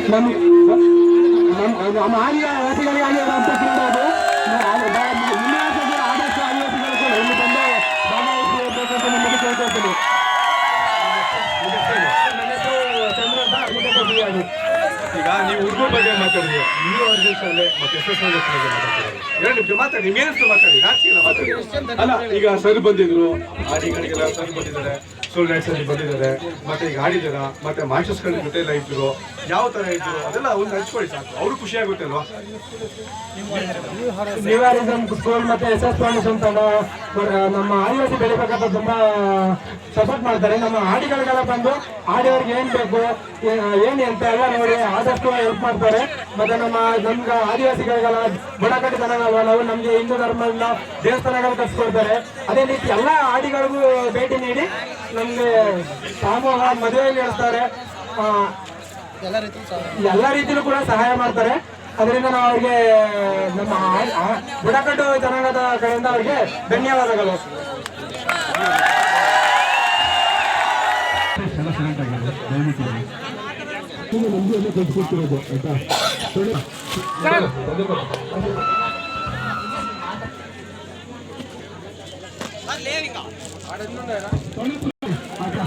ನಮ್ಮ ನಮ್ಮ ನಮ್ಮ ಆದಿವಾಸಿಗಳಿಗೆ ಆಗಿರುವಂತ ಕ್ರೀಡೆ ಅದು ವಿನ್ಯಾಸಕ್ಕೆ ಆದಷ್ಟು ಆದಿವಾಸಿಗಳು ಕೂಡ ಇಲ್ಲಿ ಬಂದು ಭಾಗವಹಿಸಬೇಕಂತ ನಿಮ್ಮಲ್ಲಿ ಕೇಳ್ಕೊಳ್ತೀನಿ ನನ್ನ ಈಗ ನೀವು ಉರ್ದು ಬಗ್ಗೆ ಮಾತಾಡಿದ್ರಿ ನೀವು ಅರ್ಜಿಸಲ್ಲೇ ಮತ್ತೆ ಎಸ್ ಎಸ್ ಬಗ್ಗೆ ಮಾತಾಡ್ತೀರಿ ನಿಮಿಷ ಮಾತಾಡಿ, ನಿಮ್ಗೆ ಏನಿಸ್ತು ಮಾತಾಡಿ? ರಾಜಕೀಯ ಮಾತಾಡಿ. ಅಲ್ಲ, ಈಗ ಸರ್ ಬಂದಿದ್ರು. ಆಡಿಗಳಿಗೆಲ್ಲ ಸರ್ ಬಂದಿದ್ದಾರೆ. ಸೋಲ್ ಅಲ್ಲಿ ಬಂದಿದ್ದಾರೆ. ಮತ್ತೆ ಈಗ ಆಡಿದಾರ ಮತ್ತೆ ಮಾಸ್ಟರ್ಸ್ಗಳ ಜೊತೆ ಎಲ್ಲ ಇದ್ರು. ಯಾವ ತರ ಇದ್ರು? ಅದೆಲ್ಲ ಒಂದು ಹಂಚ್ಕೊಳ್ಳಿ ಸಾಕು. ಅವರು ಖುಷಿ ಆಗುತ್ತೆ ಅಲ್ವಾ? ಸ್ಕೂಲ್ ಮತ್ತೆ ಎಸ್ ಎಸ್ ಫೌಂಡೇಶನ್ ತಂಡ ನಮ್ಮ ಆದಿವಾಸಿ ಬೆಳಿಬೇಕಂತ ತುಂಬಾ ಸಪೋರ್ಟ್ ಮಾಡ್ತಾರೆ. ನಮ್ಮ ಹಾಡಿಗಳಿಗೆಲ್ಲ ಬಂದು ಹಾಡಿಯವ್ರಿಗೆ ಏನ್ ಬೇಕು ಏನ್ ಅಂತ ಎಲ್ಲ ನೋಡಿ ಆದಷ್ಟು ಹೆಲ್ಪ್ ಮಾಡ್ತಾರೆ. ಮತ್ತೆ ನಮ್ಮ, ನಮ್ಗೆ ಆದಿವಾಸಿಗಳಿಗೆಲ್ಲ ಬುಡಕಟ್ಟು ಜನಗಳಲ್ವ ನಾವು ನಮ್ಗೆ ಹಿಂದೂ ಧರ್ಮದಿಂದ ದೇವಸ್ಥಾನಗಳು ಕಟ್ಸ್ಕೊಡ್ತಾರೆ ಅದೇ ರೀತಿ ಎಲ್ಲ ಆಡಿಗಳಿಗೂ ಭೇಟಿ ನೀಡಿ ನಮ್ಗೆ ಸಮೂಹ ಮದುವೆ ನಡೆಸ್ತಾರೆ. ಎಲ್ಲ ರೀತಿಯಲ್ಲೂ ಕೂಡ ಸಹಾಯ ಮಾಡ್ತಾರೆ. ಅದರಿಂದ ನಾವು ಅವ್ರಿಗೆ, ನಮ್ಮ ಬುಡಕಟ್ಟು ಜನಾಂಗದ ಕಡೆಯಿಂದ ಅವ್ರಿಗೆ ಧನ್ಯವಾದಗಳು.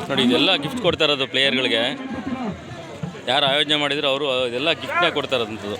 ನೋಡಿ ಇದೆಲ್ಲ ಗಿಫ್ಟ್ ಕೊಡ್ತಾ ಇರೋದು ಪ್ಲೇಯರ್ಗಳಿಗೆ ಯಾರು ಆಯೋಜನೆ ಮಾಡಿದ್ರು ಅವರು ಇದೆಲ್ಲ ಗಿಫ್ಟ್ನ ಕೊಡ್ತಾ ಇರೋದಂಥದ್ದು.